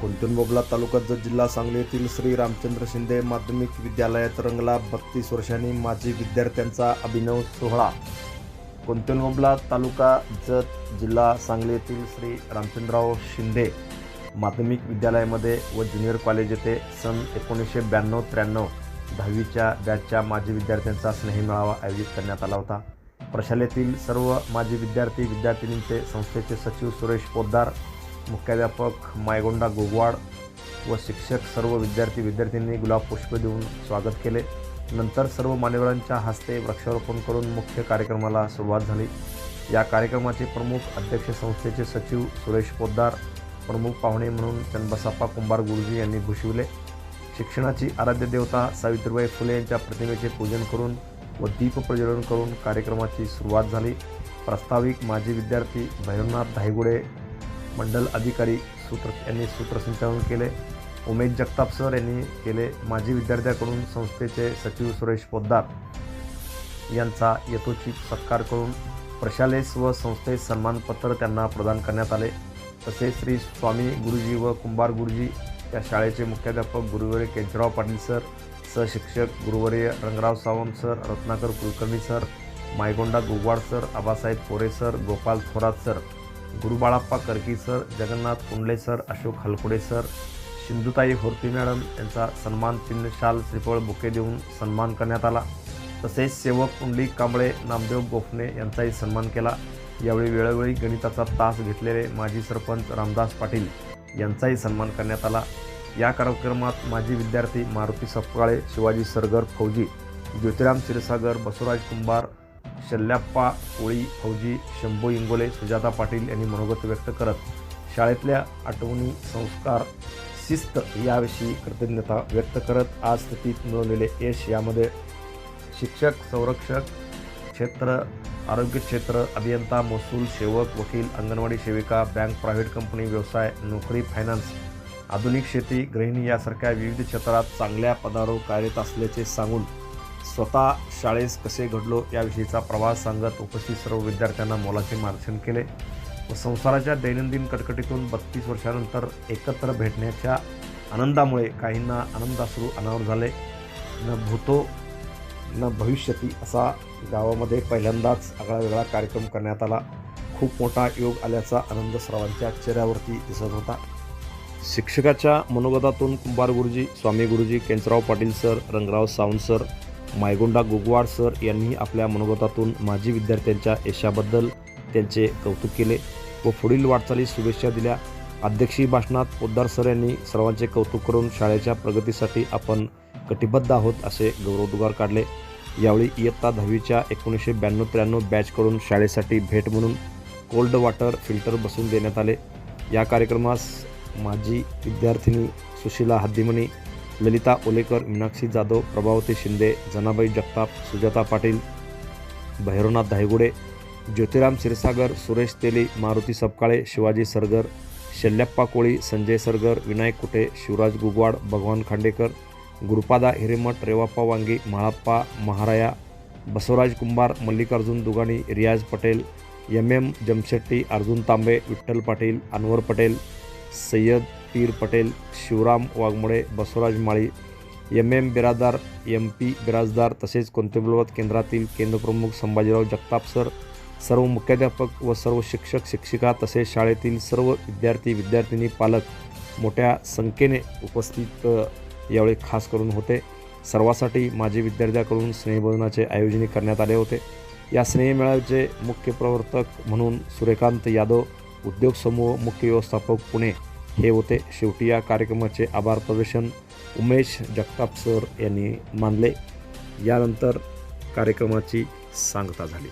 कोंतुनबोबला तालुका जत जिल्हा सांगली येथील श्री रामचंद्र शिंदे माध्यमिक विद्यालयात रंगला बत्तीस वर्षांनी माजी विद्यार्थ्यांचा अभिनव सोहळा. कोंतुनबोबला तालुका जत जिल्हा सांगली येथील श्री रामचंद्रराव शिंदे माध्यमिक विद्यालयामध्ये व ज्युनियर कॉलेज येथे सन एकोणीसशे ब्याण्णव त्र्याण्णव दहावीच्या बॅचच्या माजी विद्यार्थ्यांचा स्नेहमेळावा आयोजित करण्यात आला होता. प्रशालेतील सर्व माजी विद्यार्थी विद्यार्थिनींचे संस्थेचे सचिव सुरेश पोद्दार मुख्याध्यापक मायगोंडा गोगवाड व शिक्षक सर्व विद्यार्थी विद्यार्थ्यांनी गुलाब पुष्प देऊन स्वागत केले. नंतर सर्व मान्यवरांच्या हस्ते वृक्षारोपण करून मुख्य कार्यक्रमाला सुरुवात झाली. या कार्यक्रमाचे प्रमुख अध्यक्ष संस्थेचे सचिव सुरेश पोद्दार प्रमुख पाहुणे म्हणून चंदबसाप्पा कुंभार गुरुजी यांनी भूषविले. शिक्षणाची आराध्य देवता सावित्रीबाई फुले यांच्या प्रतिमेचे पूजन करून व दीप प्रज्वलन करून कार्यक्रमाची सुरुवात झाली. प्रास्ताविक माजी विद्यार्थी भैरवनाथ धायगुडे मंडल अधिकारी सूत्र यांनी सूत्रसंचालन केले. उमेश जगताप सर यांनी केले. माजी विद्यार्थ्याकडून संस्थेचे सचिव सुरेश पोद्दार यांचा यथोचित सत्कार करून प्रशालेस व संस्थेस सन्मानपत्र त्यांना प्रदान करण्यात आले. तसेच श्री स्वामी गुरुजी व कुंभार गुरुजी या शाळेचे मुख्याध्यापक गुरुवर्य केंचराव पाटील सर सहशिक्षक गुरुवर्य Rangrao Sawant sir Ratnakar Kulkarni sir Maygonda Gugwad sir Abasaheb Pore sir Gopal Thorat sir Gurubalappa Karki sir Jagannath Kundale sir Ashok Halkude sir Sindhutai Horti madam यांचा सन्मान चिन्ह शाल श्रीफळ बुके देऊन सन्मान करण्यात आला. तसेच सेवक पुंडलिक कांबळे नामदेव गोफणे यांचाही सन्मान केला. यावेळी वेळोवेळी गणिताचा तास घेतलेले माजी सरपंच रामदास पाटील यांचाही सन्मान करण्यात आला. या कार्यक्रमात माजी विद्यार्थी मारुती सपकाळे शिवाजी सरगर फौजी ज्योतिराम क्षीरसागर बसवराज कुंभार शल्याप्पा कोळी फौजी शंभू इंगोले सुजाता पाटील यांनी मनोगत व्यक्त करत शाळेतल्या आठवणी संस्कार शिस्त याविषयी कृतज्ञता व्यक्त करत आज स्थितीत मिळवलेले यश यामध्ये शिक्षक संरक्षक क्षेत्र आरोग्य क्षेत्र अभियंता महसूल सेवक वकील अंगणवाडी सेविका बँक प्रायव्हेट कंपनी व्यवसाय नोकरी फायनान्स आधुनिक शेती गृहिणी यासारख्या विविध क्षेत्रात चांगल्या पदावर कार्यरत असल्याचे सांगून स्वतः शाळेस कसे घडलो याविषयीचा प्रवास सांगत उपस्थित सर्व विद्यार्थ्यांना मोलाचे मार्गदर्शन केले व संसाराच्या दैनंदिन कटकटीतून बत्तीस वर्षानंतर एकत्र भेटण्याच्या आनंदामुळे काहींना आनंदाश्रू अनावर झाले. न भूतो न भविष्यती असा गावामध्ये पहिल्यांदाच आगळा वेगळा कार्यक्रम करण्यात आला. खूप मोठा योग आल्याचा आनंद सर्वांच्या चेहऱ्यावरती दिसत होता. शिक्षकाच्या मनोगतातून कुंभार गुरुजी स्वामी गुरुजी Kencharao Patil sir Rangrao Sawant sir Maygonda Gugwad sir यांनी आपल्या मनोगतातून माजी विद्यार्थ्यांच्या यशाबद्दल त्यांचे कौतुक केले व पुढील वाटचालीस शुभेच्छा दिल्या. अध्यक्षीय भाषणात पोद्दार सर यांनी सर्वांचे कौतुक करून शाळेच्या प्रगतीसाठी आपण कटिबद्ध आहोत असे गौरवोद्गार काढले. यावेळी इयत्ता दहावीच्या एकोणीसशे ब्याण्णव त्र्याण्णव बॅचकडून शाळेसाठी भेट म्हणून कोल्ड वॉटर फिल्टर बसवून देण्यात आले. या कार्यक्रमास माजी विद्यार्थिनी सुशीला हद्दीमणी ललिता ओलेकर मीनाक्षी जाधव प्रभावती शिंदे जनाबाई जगताप सुजाता पाटील भैरवनाथ धायगुडे ज्योतिराम क्षीरसागर सुरेश तेली मारुती सपकाळे शिवाजी सरगर शल्यप्पा कोळी संजय सरगर विनायक कुटे शिवराज गुगवाड भगवान खांडेकर गुरुपादा हिरेमठ रेवाप्पा वांगी म्हाळप्पा महाराया Basavaraj Kumbhar Mallikarjun Dugani Riyaz Patel M M Jamshetti Arjun Tambe Vitthal Patil Anwar Patel Sayyad Pir Patel Shivram Waghmode Basavraj Mali M M Biradar M P Biradar तसेच कोंतबलवत केंद्रातील केंद्रप्रमुख संभाजीराव जगताप सर सर्व मुख्याध्यापक व सर्व शिक्षक शिक्षिका तसेच शाळेतील सर्व विद्यार्थी विद्यार्थिनी पालक मोठ्या संख्येने उपस्थित यावेळी खास करून होते. सर्वासाठी माजी विद्यार्थ्याकडून स्नेहभोजनाचे आयोजन करण्यात आले होते. या स्नेहमेळाव्याचे मुख्य प्रवर्तक म्हणून सूर्यकांत यादव उद्योग समूह मुख्य व्यवस्थापक पुणे हे होते. शेवटी या कार्यक्रमाचे आभार प्रदर्शन उमेश जगताप सर यांनी मानले. यानंतर कार्यक्रमाची सांगता झाली.